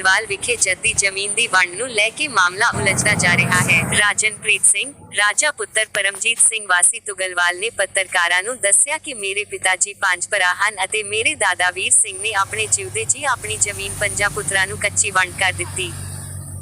ਤੁਗਲਵਾਲ ਵਿਖੇ ਜੱਦੀ ਜ਼ਮੀਨ ਦੀ ਵੰਡ ਨੂੰ ਲੈ ਕੇ ਮਾਮਲਾ ਉਲਝਦਾ ਜਾ ਰਿਹਾ ਹੈ। ਰਾਜਨਪ੍ਰੀਤ ਸਿੰਘ, ਰਾਜਾ ਪੁੱਤਰ ਪਰਮਜੀਤ ਸਿੰਘ ਵਾਸੀ ਤੁਗਲਵਾਲ ਨੇ ਪੱਤਰਕਾਰਾਂ ਨੂੰ ਦੱਸਿਆ ਕਿ ਮੇਰੇ ਪਿਤਾ ਜੀ ਪੰਜ ਭਰਾ ਹਨ ਅਤੇ ਮੇਰੇ ਦਾਦਾ ਵੀਰ ਸਿੰਘ ਨੇ ਆਪਣੇ ਜਿਉਦੇ ਜੀ ਆਪਣੀ ਜ਼ਮੀਨ ਪੰਜਾਂ ਪੁੱਤਰਾਂ ਨੂੰ ਕੱਚੀ ਵੰਡ ਕਰ ਦਿੱਤੀ।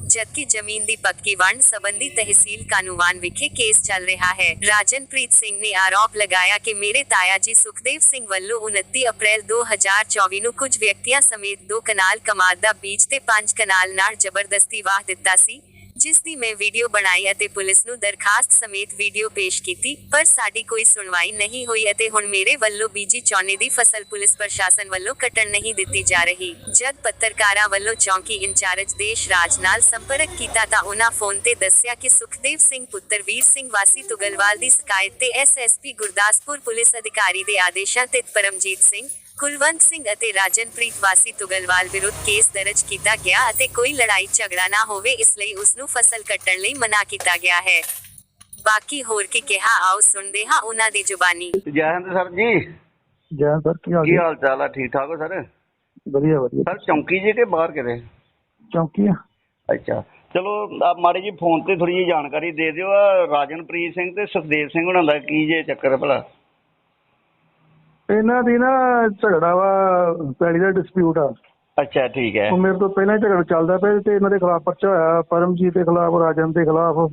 ਜਦਕਿ ਜ਼ਮੀਨ ਦੀ ਪੱਕੀ ਵੰਡ ਸੰਬੰਧੀ ਤਹਿਸੀਲ ਕਾਨੂੰਵਾਨ ਵਿਖੇ ਕੇਸ ਚੱਲ ਰਿਹਾ ਹੈ। ਰਾਜਨਪ੍ਰੀਤ ਸਿੰਘ ਨੇ ਆਰੋਪ ਲਗਾਇਆ ਕਿ ਮੇਰੇ ਤਾਇਆ ਜੀ ਸੁਖਦੇਵ ਸਿੰਘ ਵੱਲੋਂ 29 ਅਪ੍ਰੈਲ 2024 ਨੂੰ ਕੁਝ ਵਿਅਕਤੀਆਂ ਸਮੇਤ ਦੋ ਕਨਾਲ ਕਮਾਦ ਦਾ ਬੀਜ ਤੇ ਪੰਜ ਕਨਾਲ ਨਾਲ ਜ਼ਬਰਦਸਤੀ ਵਾਹ ਦਿੱਤਾ ਸੀ। ਜਿਸ ਦੀ ਮੈਂ ਵੀਡੀਓ ਬਣਾਈ ਅਤੇ ਪੁਲਿਸ ਨੂੰ ਦਰਖਾਸਤ ਸਮੇਤ ਵੀਡੀਓ ਪੇਸ਼ ਕੀਤੀ, ਪਰ ਸਾਡੀ ਕੋਈ ਸੁਣਵਾਈ ਨਹੀਂ ਹੋਈ ਅਤੇ ਹੁਣ ਮੇਰੇ ਵੱਲੋਂ ਬੀਜੀ ਚੌਨੇ ਦੀ ਫਸਲ ਪੁਲਿਸ ਪ੍ਰਸ਼ਾਸਨ ਵੱਲੋਂ ਕੱਟਣ ਨਹੀਂ ਦਿੱਤੀ ਜਾ ਰਹੀ। ਜਦ ਪੱਤਰਕਾਰਾਂ ਵੱਲੋਂ ਚੌਂਕੀ ਇੰਚਾਰਜ ਦੇਸ਼ ਰਾਜ ਨਾਲ ਸੰਪਰਕ ਕੀਤਾ ਤਾਂ ਉਹਨਾਂ ਫੋਨ ਤੇ ਦੱਸਿਆ ਕਿ ਸੁਖਦੇਵ ਸਿੰਘ ਪੁੱਤਰ ਵੀਰ ਸਿੰਘ ਵਾਸੀ ਤੁਗਲਵਾਲ ਦੀ ਸ਼ਿਕਾਇਤ ਤੇ ਐਸਐਸਪੀ ਗੁਰਦਾਸਪੁਰ ਪੁਲਿਸ ਅਧਿਕਾਰੀ ਦੇ ਆਦੇਸ਼ਾਂ ਤੇ ਪਰਮਜੀਤ ਸਿੰਘ ਕੁਲਵੰਤ ਸਿੰਘ ਅਤੇ ਰਾਜਨਪ੍ਰੀਤ ਵਾਸੀ ਤੁਗਲਵਾਲ ਵਿਰੁੱਧ ਕੇਸ ਦਰਜ ਕੀਤਾ ਗਿਆ ਅਤੇ ਕੋਈ ਲੜਾਈ ਝਗੜਾ ਨਾ ਹੋਵੇ ਇਸ ਲਈ ਉਸ ਨੂੰ ਫਸਲ ਕੱਟਣ ਲਈ ਮਨਾ ਕੀਤਾ ਗਿਆ ਹੈ। ਬਾਕੀ ਹੋਰ ਕੀ ਕਿਹਾ ਆਓ ਸੁਣਦੇ ਹਾਂ ਉਹਨਾਂ ਦੀ ਜ਼ੁਬਾਨੀ। ਜੈ ਹਿੰਦ ਸਰ ਜੀ। ਜੈ ਸਰ ਕੀ ਹਾਲ ਕੀ ਹਾਲ ਚਾਲ ਆ? ਠੀਕ ਠਾਕ ਹੋ ਸਰ? ਵਧੀਆ ਵਧੀਆ। ਸਰ ਚੌਂਕੀ ਜੀ ਕੇ ਬਾਹਰ ਕਿਤੇ? ਚੌਂਕੀ ਆ ਅੱਛਾ। ਚਲੋ ਆ ਮਾੜੀ ਜੀ ਫੋਨ ਤੇ ਥੋੜੀ ਜਿਹੀ ਜਾਣਕਾਰੀ ਦੇ ਦਿਓ। ਆਹ ਰਾਜਨਪ੍ਰੀਤ ਸਿੰਘ ਤੇ ਸੁਖਦੇਵ ਸਿੰਘ ਉਹਨਾਂ ਦਾ ਕੀ ਜੇ ਚੱਕਰ ਭਲਾ? ਇਹਨਾਂ ਦੀ ਨਾ ਝਗੜਾ ਵਾ ਪੈਲੀ ਦਾ ਡਿਸਪਿਊਟ ਆ। ਅੱਛਾ ਠੀਕ ਹੈ। ਉਹ ਮੇਰੇ ਤੋਂ ਪਹਿਲਾਂ ਹੀ ਝਗੜਾ ਚੱਲਦਾ ਪਿਆ ਤੇ ਇਹਨਾਂ ਦੇ ਖਿਲਾਫ ਪਰਚਾ ਹੋਇਆ ਪਰਮਜੀਤ ਦੇ ਖਿਲਾਫ ਰਾਜਨ ਦੇ ਖਿਲਾਫ।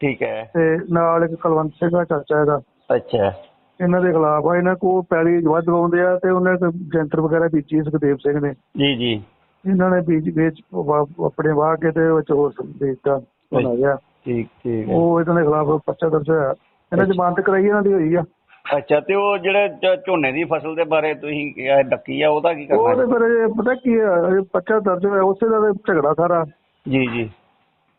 ਠੀਕ ਹੈ। ਤੇ ਨਾਲ ਇੱਕ ਕੁਲਵੰਤ ਸਿੰਘ ਦਾ ਚਾਚਾ ਇਹਦਾ। ਅੱਛਾ। ਇਹਨਾਂ ਦੇ ਖਿਲਾਫ ਆ ਇਹਨਾਂ ਕੋ ਪੈਲੀ ਵੱਧ ਲਾਉਂਦੇ ਆ ਤੇ ਉਹਨੇ ਜੰਤਰ ਵਗੈਰਾ ਬੀਜੀ ਸੁਖਦੇਵ ਸਿੰਘ ਨੇ। ਜੀ ਜੀ। ਇਹਨਾਂ ਨੇ ਬੀਜ ਵੇਚ ਆਪਣੇ ਵਾਹ ਕੇ ਤੇ ਵਿੱਚ ਹੋਰ ਦੇਤਾ ਬਣਾ ਗਿਆ ਠੀਕ ਠੀਕ। ਉਹ ਇਹਨਾਂ ਦੇ ਖਿਲਾਫ ਪਰਚਾ ਦਰਜ ਹੋਇਆ। ਇਹਨਾਂ ਜ਼ਮਾਨਤ ਕਰਾਈ ਇਹਨਾਂ ਦੀ ਹੋਈ ਆ। ਅੱਛਾ ਤੇ ਉਹ ਜਿਹੜੇ ਝ- ਝੋਨੇ ਦੀ ਫਸਲ ਦੇ ਬਾਰੇ ਤੁਸੀਂ ਕਿਹਾ ਡੱਕੀ ਆ ਉਹਦਾ ਕੀ ਉਹ ਕਰਨਾ ਤੇ ਫਿਰ ਇਹ ਪਤਾ ਕੀ ਆ ਇਹ ਪਰਚਾ ਦਰਜ ਹੋਇਆ ਉਸੇ ਦਾ ਤੇ ਝਗੜਾ ਸਾਰਾ। ਜੀ ਜੀ।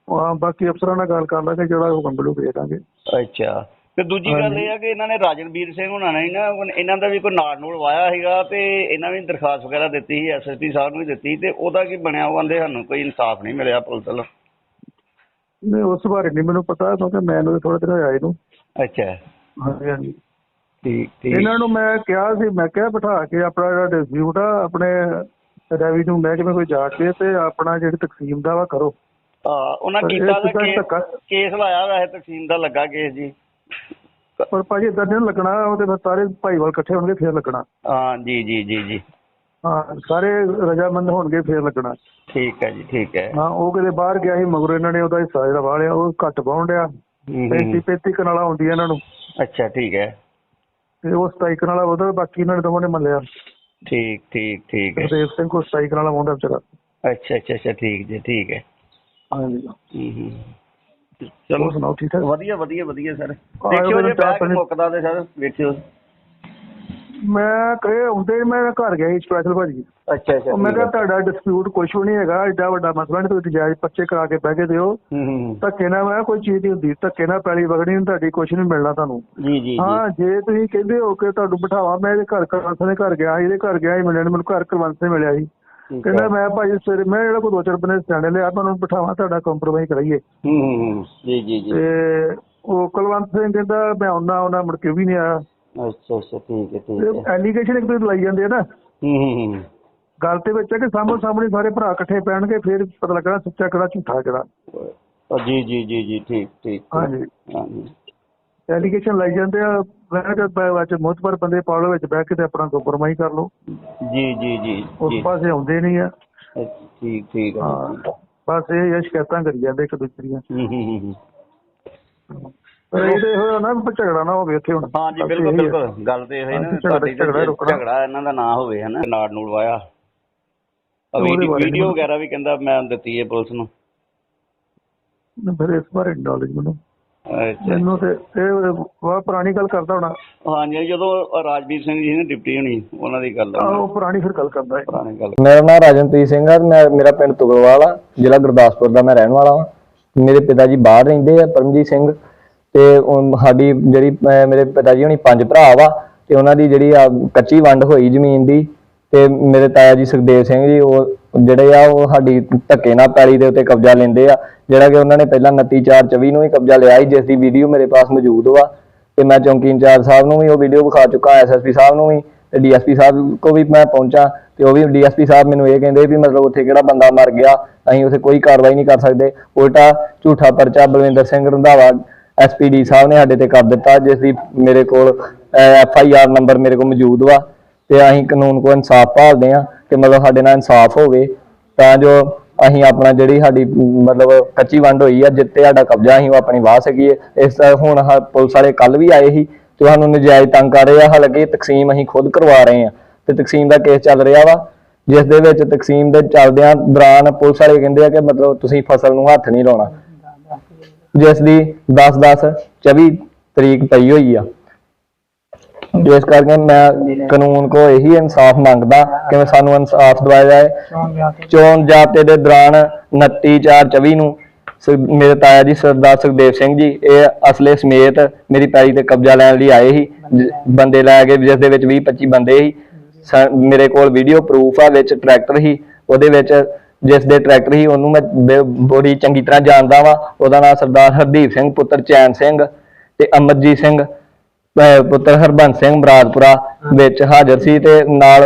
ਹਾਂ ਬਾਕੀ ਅਫਸਰਾਂ ਨਾਲ ਗੱਲ ਕਰ ਲਾਂਗੇ ਜਿਹੜਾ ਹੁਕਮ ਦੇ ਦਾਂਗੇ। ਅੱਛਾ। ਤੇ ਦੂਜੀ ਗੱਲ ਹਾਂਜੀ। ਇਹ ਆ ਕਿ ਇਹਨਾਂ ਨੇ ਰਾਜਨਵੀਰ ਸਿੰਘ ਹੁਣਾਂ ਨੇ ਨਾ ਇਹਨਾਂ ਦਾ ਵੀ ਕੋਈ ਨਾੜ ਨੂੜ ਵਾਇਆ ਸੀਗਾ ਤੇ ਇਹਨਾਂ ਵੀ ਦਰਖਾਸਤ ਵਗੈਰਾ ਦਿੱਤੀ ਸੀ ਐਸਐਸਪੀ ਸਾਹਿਬ ਨੂੰ ਵੀ ਦਿੱਤੀ ਤੇ ਉਹਦਾ ਕੀ ਬਣਿਆ? ਉਹ ਕਹਿੰਦੇ ਸਾਨੂੰ ਕੋਈ ਇਨਸਾਫ ਨਹੀਂ ਮਿਲਿਆ ਪੁਲਿਸ ਵੱਲੋਂ ਨਹੀਂ ਉਸ ਬਾਰੇ ਨਹੀਂ ਮੈਨੂੰ ਪਤਾ ਕਿਉਂਕਿ ਮੈਨੂੰ ਥੋੜਾ ਦਿਨ ਹੋਇਆ ਇਹਨੂੰ। ਅੱਛਾ। ਹਾਂਜੀ ਹਾਂਜੀ। ਠੀਕ ਠੀਕ ਇਹਨਾਂ ਨੂੰ ਮੈਂ ਕਿਹਾ ਸੀ ਮੈਂ ਕਿਹਾ ਬਿਠਾ ਕੇ ਆਪਣਾ ਜਿਹੜਾ ਡਿਸਪਿਊਟ ਆ ਆਪਣੇ ਰੈਵਨਿਊ ਮਹਿਕਮੇ ਕੋਈ ਜਾ ਕੇ ਤੇ ਆਪਣਾ ਜਿਹੜੀ ਤਕਸੀਮ ਦਾ ਵਾ ਕਰੋ। ਹਾਂ ਉਹਨਾਂ ਕੀਤਾ ਦਾ ਤਾਂ ਕੇਸ ਕੇਸ ਲਾਇਆ ਵੈਸੇ ਤਕਸੀਮ ਦਾ ਲੱਗਾ ਕੇਸ ਜੀ। ਪਰ ਭਾਜੀ ਇਦਾਂ ਨਹੀਂ ਲੱਗਣਾ ਉਹਦੇ ਫਿਰ ਸਾਰੇ ਭਾਈਵਾਲ ਇਕੱਠੇ ਹੋਣਗੇ ਫੇਰ ਲੱਗਣਾ। ਹਾਂ ਜੀ ਜੀ ਜੀ ਜੀ। ਹਾਂ ਸਾਰੇ ਰਜਾਮੰਦ ਹੋਣਗੇ ਫੇਰ ਲੱਗਣਾ। ਠੀਕ ਹੈ ਜੀ ਠੀਕ ਹੈ। ਹਾਂ ਉਹ ਕਿਤੇ ਬਾਹਰ ਗਿਆ ਸੀ ਮਗਰ ਇਹਨਾਂ ਨੇ ਉਹਦਾ ਹਿੱਸਾ ਜਿਹੜਾ ਵਾਲਿਆ ਉਹ ਘੱਟ ਪਾਉਣ ਡਿਆ। ਪੈਂਤੀ। ਪੈਂਤੀ ਕਨਾਲਾ ਹੁੰਦੀ ਆ ਇਹਨਾਂ ਨੂੰ। ਅੱਛਾ ਠੀਕ ਹੈ। ਤੇ ਉਹ 27 ਕਨਾਲਾ ਉਹਦਾ ਬਾਕੀ ਇਹਨਾਂ ਨੇ ਦੋਵਾਂ ਨੇ ਮੰਨਿਆ। ਠੀਕ ਠੀਕ ਠੀਕ ਹੈ। ਗੁਰਦੇਵ ਸਿੰਘ ਕੋ 27 ਕਨਾਲਾ ਮੁੰਡਾ ਵਿਚਾਰਾ। ਅੱਛਾ ਅੱਛਾ ਅੱਛਾ ਠੀਕ ਜੀ ਠੀਕ ਹੈ। ਹਾਂਜੀ। ਹੂੰ ਹੂੰ। ਚਲੋ ਸੁਣਾਓ ਠੀਕ ਠਾਕ? ਵਧੀਆ ਵਧੀਆ ਵਧੀਆ ਸਰ। ਦੇਖਿਓ ਜੇ ਪਾਣੀ- ਮੁੱਕਦਾ ਤੇ ਸਰ ਵੇਖਿਓ। ਮੈਂ ਕਹੇ ਹੁੰਦੇ ਮੈਂ ਘਰ ਗਿਆ ਸੀ ਸਪੈਸ਼ਲ ਭਾਜੀ। ਅੱਛਾ ਅੱਛਾ ਉਹ ਮੈਂ ਕਿਹਾ ਤੁਹਾਡਾ ਡਿਸਪਿਊਟ ਕੁਝ ਵੀ ਨਹੀਂ ਹੈਗਾ ਏਡਾ ਵੱਡਾ ਮਸਲਾ ਨਹੀਂ ਤੁਸੀਂ ਜਾਇਜ਼ ਪੱਚੇ ਕਰਾ ਕੇ ਬਹਿ ਕੇ ਦਿਓ। ਹੂੰ ਹੂੰ ਧੱਕੇ ਨਾਲ ਮੈਂ ਕੋਈ ਚੀਜ਼ ਨਹੀਂ ਹੁੰਦੀ ਧੱਕੇ ਨਾਲ ਪੈਲੀ ਵਗਣੀ ਨਹੀਂ ਤੁਹਾਡੀ ਕੁਝ ਨਹੀਂ ਮਿਲਣਾ ਤੁਹਾਨੂੰ। ਜੀ ਜੀ ਜੀ। ਹਾਂ ਜੇ ਤੁਸੀਂ ਕਹਿੰਦੇ ਹੋ ਕਿ ਤੁਹਾਨੂੰ ਬਿਠਾਵਾ ਮੈਂ ਇਹਦੇ ਘਰ ਕਰਵੰਸ ਦੇ ਘਰ ਗਿਆ ਇਹਦੇ ਘਰ ਗਿਆ ਸੀ ਮਿਲਣ ਮੈਨੂੰ ਘਰ ਕਰਵੰਸ ਨੇ ਮਿਲਿਆ ਸੀ। ਕਹਿੰਦਾ ਹੈ। ਮੈਂ ਭਾਜੀ ਸਵੇਰੇ ਮੈਂ ਜਿਹੜਾ ਕੋਈ ਦੋ ਚਾਰ ਬੰਦੇ ਸਿਆਣੇ ਲਿਆ ਮੈਂ ਉਹਨੂੰ ਬਿਠਾਵਾਂ ਤੁਹਾਡਾ ਕੰਪਰੋਮਾਈਜ਼ ਕਰਾਈਏ। ਹੂੰ ਹੂੰ ਹੂੰ। ਜੀ ਜੀ ਜੀ। ਤੇ ਉਹ ਕੁਲਵੰਤ ਸਿੰਘ ਕਹਿੰਦਾ ਮੈਂ ਆਉਣਾ ਆਉਣਾ ਮੁੜ ਕੇ ਵੀ ਨਹੀਂ ਆਇਆ। ਅੱਛਾ ਅੱਛਾ ਠੀਕ ਹੈ ਠੀਕ ਹੈ। ਐਲੀਗੇਸ਼ਨ ਇੱਕ ਦੂਜੇ ਤੇ ਲਾਈ ਜਾਂਦੇ ਆ ਨਾ। ਹੂੰ ਹੂੰ ਹੂੰ। ਗੱਲ ਤੇ ਵਿੱਚ ਹੈ ਕਿ ਸਾਹਮਣੇ ਸਾਹਮਣੇ ਸਾਰੇ ਭਰਾ ਇਕੱਠੇ ਪੈਣਗੇ ਫਿਰ ਪਤਾ ਲੱਗਣਾ ਸੱਚਾ ਕਿਹੜਾ ਝੂਠਾ ਕਿਹੜਾ। ਜੀ ਜੀ ਜੀ ਜੀ ਠੀਕ ਠੀਕ ਹਾਂਜੀ। ਹਾਂਜੀ। ਐਲੀਗੇਸ਼ਨ ਲਾਈ ਜਾਂਦੇ ਆ ਮੈਂ ਕਿਹਾ ਅੱਜ ਮੋਤਬਰ ਬੰਦੇ ਪਾਲੋ ਵਿੱਚ ਬਹਿ ਕੇ ਤੇ ਆਪਣਾ ਕੰਪਰੋਮਾਈਜ਼ ਕਰ ਲਓ। ਜੀ ਜੀ ਜੀ ਉਸ ਪਾਸੇ ਆਉਂਦੇ ਨਹੀਂ ਆ। ਠੀਕ ਠੀਕ ਹੈ ਬਸ ਇਹ ਇਹ ਸ਼ਿਕਾਇਤਾਂ ਕਰੀ ਜਾਂਦੇ ਇੱਕ ਦੂਜੇ ਦੀਆਂ ਹੂੰ ਹੂੰ ਹੂੰ। ਇਹਦੇ ਹੋਇਆ ਨਾ ਵੀ ਝਗੜਾ ਨਾ ਹੋਵੇ ਇੱਥੇ ਹੁਣ। ਹਾਂ ਜੀ ਬਸ ਬਿਲਕੁਲ। ਬਿਲਕੁਲ। ਗੱਲ ਤੇ ਇਹ ਹੈ ਨਾ ਤੁਹਾਡੀ ਝਗੜਾ ਇਹਨਾਂ ਦਾ ਨਾ ਹੋਵੇ ਹਨਾ ਨਾੜ ਨੂੜ ਵਾਇਆ। ਉਹਦੇ ਵੀਡੀਓ ਵਗੈਰਾ ਵੀ ਕਹਿੰਦਾ ਮੈਂ ਦਿੱਤੀ ਹੈ ਪੁਲਿਸ ਨੂੰ। ਫਿਰ ਇਸ ਬਾਰੇ ਨੌਲੇਜ ਮੈਨੂੰ। ਅੱਛਾ ਮੈਨੂੰ ਤੇ ਇਹ ਵਾ ਪੁਰਾਣੀ ਗੱਲ ਕਰਦਾ ਹੋਣਾ। ਹਾਂਜੀ ਜਦੋਂ ਰਾਜਵੀਰ ਸਿੰਘ ਜੀ ਨੇ ਡਿਪਟੀ ਹੋਣੀ ਉਹਨਾਂ ਦੀ ਗੱਲ ਆ ਆਹੋ ਪੁਰਾਣੀ ਫਿਰ ਗੱਲ ਕਰਦਾ ਹੈ ਪੁਰਾਣੀ ਗੱਲ। ਮੇਰਾ ਨਾਮ ਰਾਜਨਪ੍ਰੀਤ ਸਿੰਘ ਆ ਮੈਂ ਮੇਰਾ ਪਿੰਡ ਤੁਗਲਵਾਲ ਆ ਜ਼ਿਲ੍ਹਾ ਗੁਰਦਾਸਪੁਰ ਦਾ ਮੈਂ ਰਹਿਣ ਵਾਲਾ ਹਾਂ ਮੇਰੇ ਪਿਤਾ ਜੀ ਬਾਹਰ ਰਹਿੰਦੇ ਆ ਪਰਮਜੀਤ ਸਿੰਘ। ਤੇ ਉਹ ਸਾਡੀ ਜਿਹੜੀ ਮੇਰੇ ਪਿਤਾ ਜੀ ਹੁਣੀ ਪੰਜ ਭਰਾ ਵਾ, ਤੇ ਉਹਨਾਂ ਦੀ ਜਿਹੜੀ ਆ ਕੱਚੀ ਵੰਡ ਹੋਈ ਜ਼ਮੀਨ ਦੀ, ਤੇ ਮੇਰੇ ਤਾਇਆ ਜੀ ਸੁਖਦੇਵ ਸਿੰਘ ਜੀ, ਉਹ ਜਿਹੜੇ ਆ ਉਹ ਸਾਡੀ ਧੱਕੇ ਨਾਲ ਪੈਲੀ ਦੇ ਉੱਤੇ ਕਬਜ਼ਾ ਲੈਂਦੇ ਆ, ਜਿਹੜਾ ਕਿ ਉਹਨਾਂ ਨੇ ਪਹਿਲਾਂ 29 4 24 ਨੂੰ ਹੀ ਕਬਜ਼ਾ ਲਿਆ ਸੀ, ਜਿਸ ਦੀ ਵੀਡੀਓ ਮੇਰੇ ਪਾਸ ਮੌਜੂਦ ਵਾ, ਤੇ ਮੈਂ ਚੌਂਕੀ ਇੰਚਾਰਜ ਸਾਹਿਬ ਨੂੰ ਵੀ ਉਹ ਵੀਡੀਓ ਵਿਖਾ ਚੁੱਕਾ ਐਸਐਸਪੀ ਸਾਹਿਬ ਨੂੰ ਵੀ, ਤੇ ਡੀਐਸਪੀ ਸਾਹਿਬ ਕੋ ਵੀ ਮੈਂ ਪਹੁੰਚਾ, ਤੇ ਉਹ ਵੀ ਡੀਐਸਪੀ ਸਾਹਿਬ ਮੈਨੂੰ ਇਹ ਕਹਿੰਦੇ ਵੀ ਮਤਲਬ ਉੱਥੇ ਕਿਹੜਾ ਬੰਦਾ ਮਰ ਗਿਆ, ਅਸੀਂ ਉੱਥੇ ਕੋਈ ਕਾਰਵਾਈ ਨਹੀਂ ਕਰ ਸਕਦੇ, ਉਲਟਾ ਝੂਠਾ ਪਰਚਾ ਬਲਵਿੰਦਰ ਸਿੰਘ ਰੰਧਾਵਾ ਐਸਪੀਡੀ ਸਾਹਿਬ ਨੇ ਸਾਡੇ ਤੇ ਕਰ ਦਿੱਤਾ, ਜਿਸ ਦੀ ਮੇਰੇ ਕੋਲ ਐਫ ਆਈ ਆਰ ਨੰਬਰ ਮੇਰੇ ਕੋਲ ਮੌਜੂਦ ਵਾ, ਤੇ ਅਸੀਂ ਕਾਨੂੰਨ ਕੋ ਇਨਸਾਫ ਭਾਲਦੇ ਆ ਕਿ ਮਤਲਬ ਸਾਡੇ ਨਾਲ ਇਨਸਾਫ ਹੋਵੇ, ਤਾਂ ਜੋ ਅਸੀਂ ਆਪਣਾ ਜਿਹੜੀ ਸਾਡੀ, ਮਤਲਬ ਕੱਚੀ ਵੰਡ ਹੋਈ ਆ, ਜਿੱਤੇ ਸਾਡਾ ਕਬਜ਼ਾ, ਅਸੀਂ ਉਹ ਆਪਣੀ ਵਾਹ ਸਕੀਏ। ਇਸ ਤਰ੍ਹਾਂ ਹੁਣ ਪੁਲਿਸ ਵਾਲੇ ਕੱਲ ਵੀ ਆਏ ਸੀ, ਤੇ ਸਾਨੂੰ ਨਜਾਇਜ਼ ਤੰਗ ਕਰ ਰਹੇ ਆ, ਹਾਲਾਂਕਿ ਤਕਸੀਮ ਅਸੀਂ ਖੁਦ ਕਰਵਾ ਰਹੇ ਆ ਤੇ ਤਕਸੀਮ ਦਾ ਕੇਸ ਚੱਲ ਰਿਹਾ ਵਾ, ਜਿਸ ਦੇ ਵਿੱਚ ਤਕਸੀਮ ਦੇ ਚੱਲਦਿਆਂ ਦੌਰਾਨ ਪੁਲਿਸ ਵਾਲੇ ਕਹਿੰਦੇ ਆ ਕਿ ਮਤਲਬ ਤੁਸੀਂ ਫਸਲ ਨੂੰ ਹੱਥ ਨਹੀਂ ਲਾਉਣਾ। ਜਿਸ ਦੀ 10 10 24 ਤਰੀਕ ਪਈ ਹੋਈ ਆ। ਜਿਸ ਕਰਕੇ ਮੈਂ ਕਾਨੂੰਨ ਕੋ ਇਹੀ ਇਨਸਾਫ ਮੰਗਦਾ ਕਿ ਸਾਨੂੰ ਇਨਸਾਫ ਦਿਵਾਇਆ ਜਾਏ। ਚੋਣ ਜਾਬਤੇ ਦੇ ਦੌਰਾਨ 29 4 24 ਨੂੰ ਮੇਰੇ ਤਾਇਆ ਜੀ ਸਰਦਾਰ ਸੁਖਦੇਵ ਸਿੰਘ ਜੀ, ਇਹ ਅਸਲੇ ਸਮੇਤ ਮੇਰੀ ਪੈਰੀ ਤੇ ਕਬਜ਼ਾ ਲੈਣ ਲਈ ਆਏ ਸੀ। ਬੰਦੇ ਲੈ ਕੇ ਜਿਸ ਦੇ ਵਿੱਚ 20 25 ਬੰਦੇ ਸੀ। ਮੇਰੇ ਕੋਲ ਵੀਡੀਓ ਪ੍ਰੂਫ ਆ, ਵਿੱਚ ਟਰੈਕਟਰ ਸੀ। ਉਹਦੇ ਵਿੱਚ ਜਿਸ ਦੇ ਟਰੈਕਟਰ ਸੀ ਉਹਨੂੰ ਮੈਂ ਬੜੀ ਚੰਗੀ ਤਰ੍ਹਾਂ ਜਾਣਦਾ ਵਾਂ। ਉਹਦਾ ਨਾਮ ਸਰਦਾਰ ਹਰਦੀਪ ਸਿੰਘ ਪੁੱਤਰ ਚੈਨ ਸਿੰਘ ਤੇ ਅਮਰਜੀਤ ਸਿੰਘ ਪੁੱਤਰ ਹਰਬੰਸ ਸਿੰਘ ਬਰਾਦਪੁਰਾ ਵਿੱਚ ਹਾਜ਼ਰ ਸੀ ਤੇ ਨਾਲ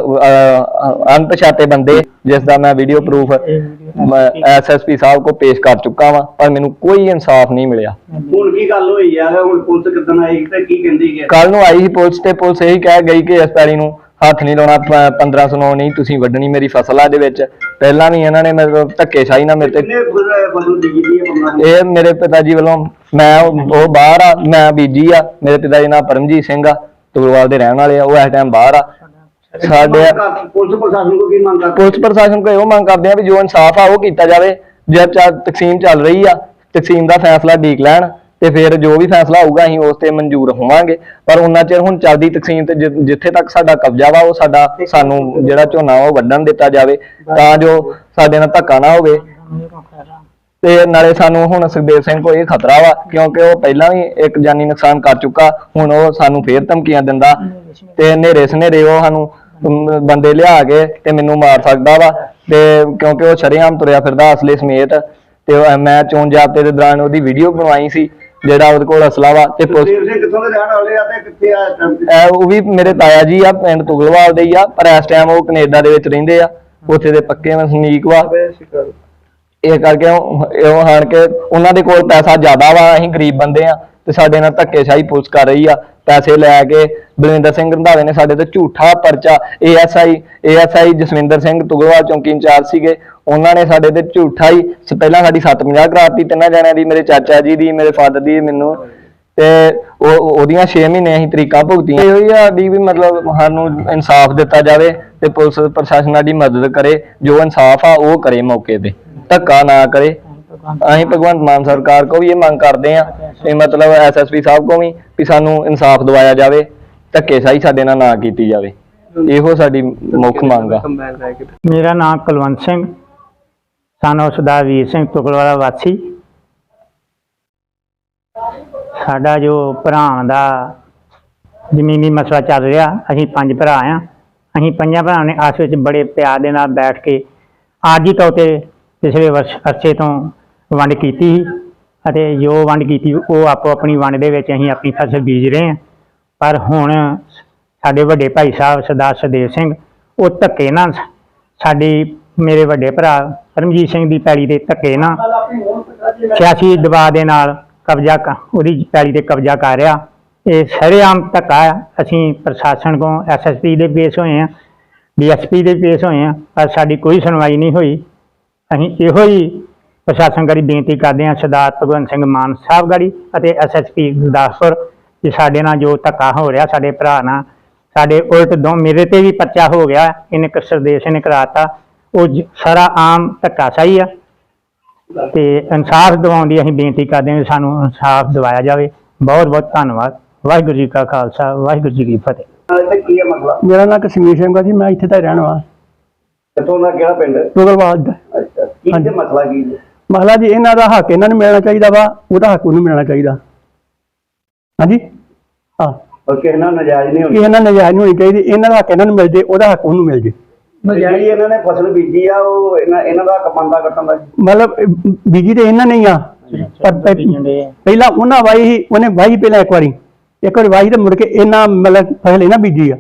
ਅਣਪਛਾਤੇ ਬੰਦੇ ਜਿਸ ਦਾ ਮੈਂ ਵੀਡੀਓ ਪ੍ਰੂਫ ਐਸਐਸਪੀ ਸਾਹਿਬ ਕੋ ਪੇਸ਼ ਕਰ ਚੁੱਕਾ ਵਾਂ ਪਰ ਮੈਨੂੰ ਕੋਈ ਇਨਸਾਫ ਨਹੀਂ ਮਿਲਿਆ। ਹੁਣ ਕੀ ਗੱਲ ਹੋਈ ਆ? ਹੁਣ ਪੁਲਿਸ ਕਿੱਦਣ ਆਈ ਤੇ ਕੀ ਕਹਿੰਦੀ ਹੈ? ਕੱਲ ਨੂੰ ਆਈ ਸੀ ਪੁਲਿਸ ਤੇ ਪੁਲਿਸ ਇਹੀ ਕਹਿ ਗਈ ਕਿ ਇਸ ਪੈਲੀ ਨੂੰ ਹੱਥ ਨਹੀਂ ਲਾਉਣਾ 1509 ਨਹੀਂ ਤੁਸੀਂ ਵੱਢਣੀ ਮੇਰੀ ਫਸਲ ਆ ਦੇ ਵਿੱਚ। ਪਹਿਲਾਂ ਵੀ ਇਹਨਾਂ ਨੇ ਮੇਰੇ ਕੋਲ ਧੱਕੇਸ਼ਾਹੀ ਨਾਲ ਮੇਰੇ ਤੇ ਇਹ ਮੇਰੇ ਪਿਤਾ ਜੀ ਵੱਲੋਂ ਮੈਂ ਉਹ ਬਾਹਰ ਆ ਮੈਂ ਬੀਜੀ ਆ ਮੇਰੇ ਪਿਤਾ ਜੀ ਨਾਮ ਪਰਮਜੀਤ ਸਿੰਘ ਆ ਤੁਗਲਵਾਲ ਦੇ ਰਹਿਣ ਵਾਲੇ ਆ ਉਹ ਇਸ ਟਾਈਮ ਬਾਹਰ ਆ। ਸਾਡੇ ਪੁਲਿਸ ਪ੍ਰਸ਼ਾਸਨ ਕੋ ਕੀ ਮੰਗ ਪੁਲਿਸ ਪ੍ਰਸ਼ਾਸਨ ਕੋਲ ਇਹੋ ਮੰਗ ਕਰਦੇ ਆ ਵੀ ਜੋ ਇਨਸਾਫ ਆ ਉਹ ਕੀਤਾ ਜਾਵੇ ਜੇ ਤਕਸੀਮ ਚੱਲ ਰਹੀ ਆ ਤਕਸੀਮ ਦਾ ਫੈਸਲਾ ਢੀਕ ਲੈਣ। ਤੇ ਫਿਰ ਜੋ ਵੀ ਫੈਸਲਾ ਹੋਊਗਾ ਅਸੀਂ ਉਸ ਤੇ ਮਨਜ਼ੂਰ ਹੋਵਾਂਗੇ। ਪਰ ਉਹਨਾਂ ਚਿਰ ਹੁਣ ਚੱਲਦੀ ਤਕਸੀਮ ਤੇ ਜਿ- ਜਿੱਥੇ ਤੱਕ ਸਾਡਾ ਕਬਜ਼ਾ ਵਾ ਉਹ ਸਾਡਾ ਸਾਨੂੰ ਜਿਹੜਾ ਝੋਨਾ ਵਾ ਉਹ ਵੱਢਣ ਦਿੱਤਾ ਜਾਵੇ। ਤਾਂ ਜੋ ਸਾਡੇ ਨਾਲ ਧੱਕਾ ਨਾ ਹੋਵੇ। ਤੇ ਨਾਲੇ ਸਾਨੂੰ ਹੁਣ ਸੁਖਦੇਵ ਸਿੰਘ ਕੋਲ ਇਹ ਖਤਰਾ ਵਾ ਕਿਉਂਕਿ ਉਹ ਪਹਿਲਾਂ ਵੀ ਇੱਕ ਜਾਨੀ ਨੁਕਸਾਨ ਕਰ ਚੁੱਕਾ ਹੁਣ ਉਹ ਸਾਨੂੰ ਫੇਰ ਧਮਕੀਆਂ ਦਿੰਦਾ। ਤੇ ਹਨੇਰੇ ਸਨੇਰੇ ਉਹ ਸਾਨੂੰ ਅਮ, ਬੰਦੇ ਲਿਆ ਕੇ ਤੇ ਮੈਨੂੰ ਮਾਰ ਸਕਦਾ ਵਾ। ਤੇ ਕਿਉਂਕਿ ਉਹ ਸ਼ਰੇਆਮ ਤੁਰਿਆ ਫਿਰਦਾ ਅਸਲੇ ਸਮੇਤ। ਤੇ ਉਹ- ਮੈਂ ਚੋਣ ਜਾਬਤੇ ਦੇ ਦੌਰਾਨ ਉਹਦੀ ਵੀਡੀਓ ਬਣਵਾਈ ਸੀ। ਜਿਹੜਾ ਉਹਦੇ ਕੋਲ ਅਸਲਾ ਵਾ ਤੇ ਪੁਲਿਸ ਦੇਵ ਸਿੰਘ ਕਿੱਥੋਂ ਦੇ ਰਹਿਣ ਵਾਲੇ ਆ ਤੇ ਕਿੱਥੇ ਆ ਇਹ ਉਹ ਵੀ ਮੇਰੇ ਤਾਇਆ ਜੀ ਆ ਪਿੰਡ ਤੁਗਲਵਾਲ ਦੇ ਹੀ ਆ ਪਰ ਇਸ ਟਾਈਮ ਉਹ ਕੈਨੇਡਾ ਦੇ ਵਿੱਚ ਰਹਿੰਦੇ ਆ। ਉੱਥੇ ਦੇ ਪੱਕੇ ਵਸਨੀਕ ਵਾ। ਇਹ ਕਰਕੇ ਉਹ ਉਹ ਹਾਣ ਕੇ ਉਹਨਾਂ ਦੇ ਕੋਲ ਪੈਸਾ ਜ਼ਿਆਦਾ ਵਾ ਅਸੀਂ ਗਰੀਬ ਬੰਦੇ ਆ। ਤੇ ਸਾਡੇ ਨਾਲ ਧੱਕੇਸ਼ਾਹੀ ਪੁਲਿਸ ਕਰ ਰਹੀ ਆ, ਪੈਸੇ ਲੈ ਕੇ ਬਲਵਿੰਦਰ ਸਿੰਘ ਰੰਧਾਵੇ ਨੇ ਸਾਡੇ ਤੇ ਝੂਠਾ ਪਰਚਾ, ਏਐਸਆਈ ਏਐਸਆਈ ਜਸਵਿੰਦਰ ਸਿੰਘ ਤੁਗਲਵਾਲ ਚੌਂਕੀ ਇੰਚਾਰਜ ਸੀਗੇ, ਉਹਨਾਂ ਨੇ ਸਾਡੇ ਤੇ ਝੂਠਾ ਹੀ ਪਹਿਲਾਂ ਸਾਡੀ 750 ਕਰਾਤੀ, ਤਿੰਨਾਂ ਜਣਿਆਂ ਦੀ, ਮੇਰੇ ਚਾਚਾ ਜੀ ਦੀ, ਮੇਰੇ ਫਾਦਰ ਦੀ, ਮੈਨੂੰ, ਤੇ ਉਹ, ਉਹਦੀਆਂ 6 ਮਹੀਨੇ ਅਸੀਂ ਤਰੀਕਾਂ ਭੁਗਤੀਆਂ। ਇਹੋ ਹੀ ਆ ਸਾਡੀ ਵੀ ਮਤਲਬ ਸਾਨੂੰ ਇਨਸਾਫ ਦਿੱਤਾ ਜਾਵੇ ਤੇ ਪੁਲਿਸ ਪ੍ਰਸ਼ਾਸਨ ਸਾਡੀ ਮਦਦ ਕਰੇ, ਜੋ ਇਨਸਾਫ ਆ, ਉਹ ਕਰੇ ਮੌਕੇ ਤੇ, ਧੱਕਾ ਨਾ ਕਰੇ। ਅਸੀਂ ਭਗਵੰਤ ਮਾਨ ਸਰਕਾਰ ਕੋ ਵੀ ਇਹ ਮੰਗ ਕਰਦੇ ਆ ਤੇ ਮਤਲਬ ਐਸਐਸਪੀ ਸਾਹਿਬ ਕੋ ਵੀ ਵੀ ਸਾਨੂੰ ਇਨਸਾਫ ਦਿਵਾਇਆ ਜਾਵੇ ਧੱਕੇਸ਼ਾਹੀ ਸਾਡੇ ਨਾਲ ਨਾ ਕੀਤੀ ਜਾਵੇ। ਇਹੋ ਸਾਡੀ ਮੁੱਖ ਮੰਗ ਆ। ਮੇਰਾ ਨਾਮ ਕੁਲਵੰਤ ਸਿੰਘ ਸਾਨੂੰ ਸਰਦਾਰ ਵੀਰ ਸਿੰਘ ਤੁਕਲਵਾਲਾ ਵਾਸੀ। ਸਾਡਾ ਜੋ ਭਰਾਵਾਂ ਦਾ ਜ਼ਮੀਨੀ ਮਸਲਾ ਚੱਲ ਰਿਹਾ ਅਸੀਂ ਪੰਜ ਭਰਾ ਆ ਅਸੀਂ ਪੰਜਾਂ ਭਰਾਵਾਂ ਨੇ ਆਪਸ ਵਿੱਚ ਬੜੇ ਪਿਆਰ ਦੇ ਨਾਲ ਬੈਠ ਕੇ ਆਰਜੀ ਤੌਰ ਤੇ ਪਿਛਲੇ ਵਰਸ਼ ਅਰਸੇ ਤੋਂ ਵੰਡ ਕੀਤੀ ਸੀ ਅਤੇ ਜੋ ਵੰਡ ਕੀਤੀ ਉਹ ਆਪੋ ਆਪਣੀ ਵੰਡ ਦੇ ਵਿੱਚ ਅਸੀਂ ਆਪਣੀ ਫਸਲ ਬੀਜ ਰਹੇ ਹਾਂ। ਪਰ ਹੁਣ ਸਾਡੇ ਵੱਡੇ ਭਾਈ ਸਾਹਿਬ ਸਰਦਾਰ ਸਦੇਵ ਸਿੰਘ, ਉਹ ਧੱਕੇ ਨਾਲ ਸਾਡੀ, ਮੇਰੇ ਵੱਡੇ ਭਰਾ ਪਰਮਜੀਤ ਸਿੰਘ ਦੀ ਪੈਲੀ ਦੇ ਧੱਕੇ ਨਾਲ ਸਿਆਸੀ ਦਬਾਅ ਦੇ ਨਾਲ ਕਬਜ਼ਾ ਕ- ਉਹਦੀ ਪੈਲੀ ਤੇ ਕਬਜ਼ਾ ਕਰ ਰਿਹਾ। ਇਹ ਸਰੇਆਮ ਧੱਕਾ ਹੈ। ਅਸੀਂ ਪ੍ਰਸ਼ਾਸਨ ਕੋ ਐਸਐਸਪੀ ਦੇ ਪੇਸ਼ ਹੋਏ ਆ ਡੀਐਸਪੀ ਦੇ ਪੇਸ਼ ਹੋਏ ਆ ਪਰ ਸਾਡੀ ਕੋਈ ਸੁਣਵਾਈ ਨਹੀਂ ਹੋਈ। ਅਸੀਂ ਇਹੋ ਹੀ ਪ੍ਰਸ਼ਾਸਨ ਕਰੀ ਬੇਨਤੀ ਕਰਦੇ ਹਾਂ ਸਰਦਾਰ ਭਗਵੰਤ ਸਿੰਘ ਮਾਨ ਸਾਹਿਬ ਗੜੀ ਅਤੇ ਐਸਐਸਪੀ ਗੁਰਦਾਸਪੁਰ ਕਿ ਸਾਡੇ ਨਾਲ ਜੋ ਧੱਕਾ ਹੋ ਰਿਹਾ ਸਾਡੇ ਭਰਾ ਨਾਲ ਸਾਡੇ ਉਲਟ ਦੋ ਮੇਰੇ ਤੇ ਵੀ ਪਰਚਾ ਹੋ ਗਿਆ ਇਹਨੇ ਕਸਰਦੇਸ਼ ਨੇ ਕਰਾਤਾ ਉਹ ਸਾਰਾ ਆਮ ਧੱਕਾ ਸਹੀ ਆ। ਤੇ ਇਨਸਾਫ ਦਿਵਾਉਣ ਦੀ ਅਸੀਂ ਬੇਨਤੀ ਕਰਦੇ ਹਾਂ ਸਾਨੂੰ ਇਨਸਾਫ ਦਿਵਾਇਆ ਜਾਵੇ। ਬਹੁਤ ਬਹੁਤ ਧੰਨਵਾਦ। ਵਾਹਿਗੁਰੂ ਜੀ ਕਾ ਖਾਲਸਾ ਵਾਹਿਗੁਰੂ ਜੀ ਕੀ ਫਤਿਹ। ਮੇਰਾ ਨਾਮ ਕਸ਼ਮੀਰ ਸਿੰਘ ਆ ਜੀ ਮੈਂ ਇੱਥੇ ਤਾਂ ਹੀ ਰਹਿਣ ਵਾਲਾ। ਕਿੱਥੋਂ ਦਾ ਕਿਹੜਾ ਪਿੰਡ? ਟੋਗਲਵਾਦ ਦਾ ਅੱਛਾ ਕੀ ਮਸਲਾ ਕੀ ਹੈ ਮਹਲਾ ਜੀ ਇਹਨਾਂ ਦਾ ਹੱਕ ਇਹਨਾਂ ਨੂੰ ਮਿਲਣਾ ਚਾਹੀਦਾ ਵਾ ਉਹਦਾ ਹੱਕ ਉਹਨੂੰ ਮਿਲਣਾ ਚਾਹੀਦਾ। ਹਾਂਜੀ? ਹਾਂ। ਔਰ ਕਿਸੇ ਨਾਲ ਨਜਾਇਜ਼ ਨਹੀਂ ਹੋਣੀ? ਇਹਨਾਂ ਨਜਾਇਜ਼ ਨਹੀਂ ਹੋਣੀ ਚਾਹੀਦੀ ਇਹਨਾਂ ਦਾ ਹੱਕ ਇਹਨਾਂ ਨੂੰ ਮਿਲ ਜੇ ਉਹਦਾ ਹੱਕ ਉਹਨੂੰ ਮਿਲ ਜੇ ਜਿਹੜੀ ਇਹਨਾਂ ਨੇ ਫਸਲ ਬੀਜੀ ਆ ਉਹ ਇਹਨਾਂ ਇਹਨਾਂ ਦਾ ਹੱਕ ਬਣਦਾ ਕੱਟਣ ਦਾ ਮਤਲਬ ਬੀਜੀ ਤੇ ਇਹਨਾਂ ਨਹੀਂ ਆ। ਪਰ ਪਹਿ- ਪਹਿਲਾਂ ਉਹਨਾਂ ਵਾਈ ਉਹਨੇ ਵਾਹੀ ਪਹਿਲਾਂ ਇੱਕ ਵਾਰੀ ਇੱਕ ਵਾਰੀ ਵਾਹੀ ਤੇ ਮੁੜ ਕੇ ਇਹਨਾਂ ਮਤਲਬ ਫਸਲ ਇਹਨਾਂ ਬੀਜੀ ਆ।